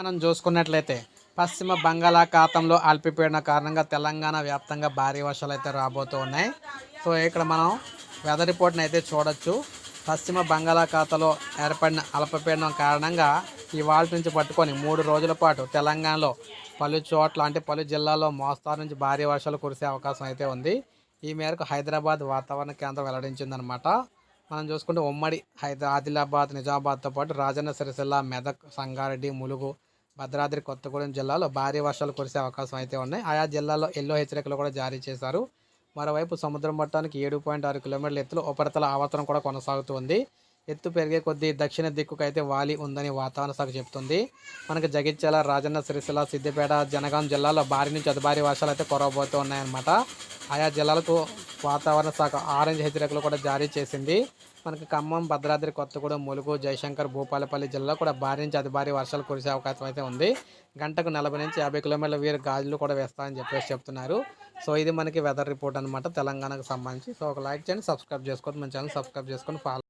మనం చూసుకున్నట్లయితే పశ్చిమ బంగాళాఖాతంలో అల్పపీడన కారణంగా తెలంగాణ వ్యాప్తంగా భారీ వర్షాలు అయితే రాబోతూ ఉన్నాయి. సో ఇక్కడ మనం వెదర్ రిపోర్ట్ని అయితే చూడొచ్చు. పశ్చిమ బంగాళాఖాతంలో ఏర్పడిన అల్పపీడనం కారణంగా ఇవాళ నుంచి పట్టుకొని మూడు రోజుల పాటు తెలంగాణలో పలు చోట్ల అంటే పలు జిల్లాల్లో మోస్తారు నుంచి భారీ వర్షాలు కురిసే అవకాశం అయితే ఉంది. ఈ మేరకు హైదరాబాద్ వాతావరణ కేంద్రం వెల్లడించిందనమాట మనం చూసుకుంటే ఉమ్మడి హైదరా ఆదిలాబాద్ నిజామాబాద్తో పాటు రాజన్న సిరిసిల్ల మెదక్ సంగారెడ్డి ములుగు భద్రాద్రి కొత్తగూడెం జిల్లాలో భారీ వర్షాలు కురిసే అవకాశం అయితే ఉన్నాయి. ఆయా జిల్లాల్లో ఎల్లో హెచ్చరికలు కూడా జారీ చేశారు. మరోవైపు సముద్రం మట్టానికి ఏడు పాయింట్ ఆరు కిలోమీటర్ల ఎత్తులో ఉపరితల ఆవర్తనం కూడా కొనసాగుతుంది ఎత్తు పెరిగే కొద్దీ దక్షిణ దిక్కుకు అయితే వాలి ఉందని వాతావరణ శాఖ చెబుతుంది. మనకు జగిత్యాల రాజన్న సిరిసిల్ల సిద్దిపేట జనగాం జిల్లాలో భారీ నుంచి అతిభారీ వర్షాలు అయితే కురవబోతూ ఉన్నాయన్నమాట ఆయా జిల్లాలకు వాతావరణ శాఖ ఆరెంజ్ హెచ్చరికలు కూడా జారీ చేసింది. మనకి ఖమ్మం భద్రాద్రి కొత్తగూడెం ములుగు జయశంకర్ భూపాలపల్లి జిల్లా కూడా భారీ నుంచి అతి భారీ వర్షాలు కురిసే అవకాశం అయితే ఉంది. గంటకు నలభై నుంచి యాభై కిలోమీటర్ల వీరు గాజులు కూడా వేస్తారని చెప్పేసి చెప్తున్నారు. సో ఇది మనకి వెదర్ రిపోర్ట్ అనమాట తెలంగాణకు సంబంధించి. సో ఒక లైక్ చేయండి సబ్స్క్రైబ్ చేసుకోండి. మన ఛానల్ సబ్స్క్రైబ్ చేసుకొని ఫాలో